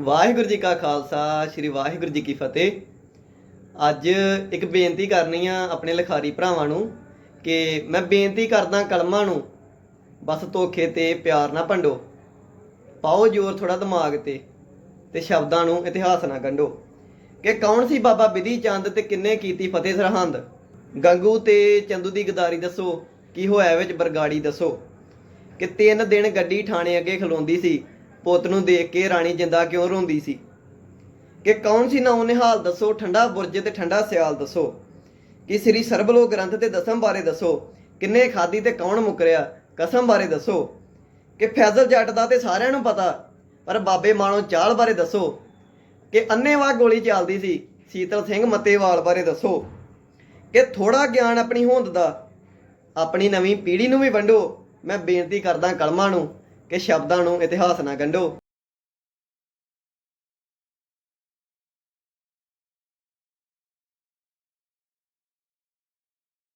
ਵਾਹਿਗੁਰੂ ਜੀ ਕਾ ਖਾਲਸਾ, ਸ੍ਰੀ ਵਾਹਿਗੁਰੂ ਜੀ ਕੀ ਫਤਿਹ। ਅੱਜ ਇੱਕ ਬੇਨਤੀ ਕਰਨੀ ਆ ਆਪਣੇ ਲਿਖਾਰੀ ਭਰਾਵਾਂ ਨੂੰ ਕਿ ਮੈਂ ਬੇਨਤੀ ਕਰਦਾ ਕਲਮਾਂ ਨੂੰ, ਬਸ ਧੋਖੇ ਤੇ ਪਿਆਰ ਨਾ ਭੰਡੋ। ਪਾਓ ਜ਼ੋਰ ਥੋੜਾ ਦਿਮਾਗ ਤੇ ਤੇ ਸ਼ਬਦਾਂ ਨੂੰ ਇਤਿਹਾਸ ਨਾ ਗੰਢੋ। ਕਿ ਕੌਣ ਸੀ ਬਾਬਾ ਬਿਧੀ ਚੰਦ ਤੇ ਕਿੰਨੇ ਕੀਤੀ ਫਤਿਹ ਸਰਹੰਦ? ਗੰਗੂ ਤੇ ਚੰਦੂ ਦੀ ਗਦਾਰੀ ਦੱਸੋ, ਕੀ ਹੋਇਆ ਵਿੱਚ ਬਰਗਾੜੀ ਦੱਸੋ। ਕਿ ਤਿੰਨ ਦਿਨ ਗੱਡੀ ਥਾਣੇ ਅੱਗੇ ਖਲੋਂਦੀ ਸੀ ਪੁੱਤ ਨੂੰ ਦੇਖ ਕੇ ਰਾਣੀ ਜਿੰਦਾ ਕਿਉਂ ਰੋਂਦੀ ਸੀ? ਕਿ ਕੌਣ ਸੀ ਨੌ ਨਿਹਾਲ ਦੱਸੋ, ਠੰਡਾ ਬੁਰਜ ਤੇ ਠੰਡਾ ਸਿਆਲ ਦੱਸੋ? ਕਿ ਸ੍ਰੀ ਸਰਬਲੋ ਗ੍ਰੰਥ ਤੇ ਦਸਮ ਬਾਰੇ ਦੱਸੋ? ਕਿੰਨੇ ਖਾਦੀ ਤੇ ਕੌਣ ਮੁਕਰਿਆ? ਕਸਮ ਬਾਰੇ ਦੱਸੋ? ਕਿ ਫੈਜ਼ਲ ਜੱਟ ਦਾ ਤੇ ਸਾਰਿਆਂ ਨੂੰ ਪਤਾ, ਪਰ ਬਾਬੇ ਮਾਣੋ ਚਾਲ ਬਾਰੇ ਦੱਸੋ? ਕਿ ਅੰਨੇਵਾਹ ਗੋਲੀ ਚੱਲਦੀ ਸੀ, ਸੀਤਲ ਸਿੰਘ ਮੱਤੇਵਾਲ ਬਾਰੇ ਦੱਸੋ? ਕਿ ਥੋੜਾ ਗਿਆਨ ਆਪਣੀ ਹੋਂਦ ਦਾ, ਆਪਣੀ ਨਵੀਂ ਪੀੜ੍ਹੀ ਨੂੰ ਵੀ ਵੰਡੋ? ਮੈਂ ਬੇਨਤੀ ਕਰਦਾ ਕਲਮਾਂ ਨੂੰ ਕਿ ਸ਼ਬਦਾਂ ਨੂੰ ਇਤਿਹਾਸ ਨਾ ਗੰਢੋ।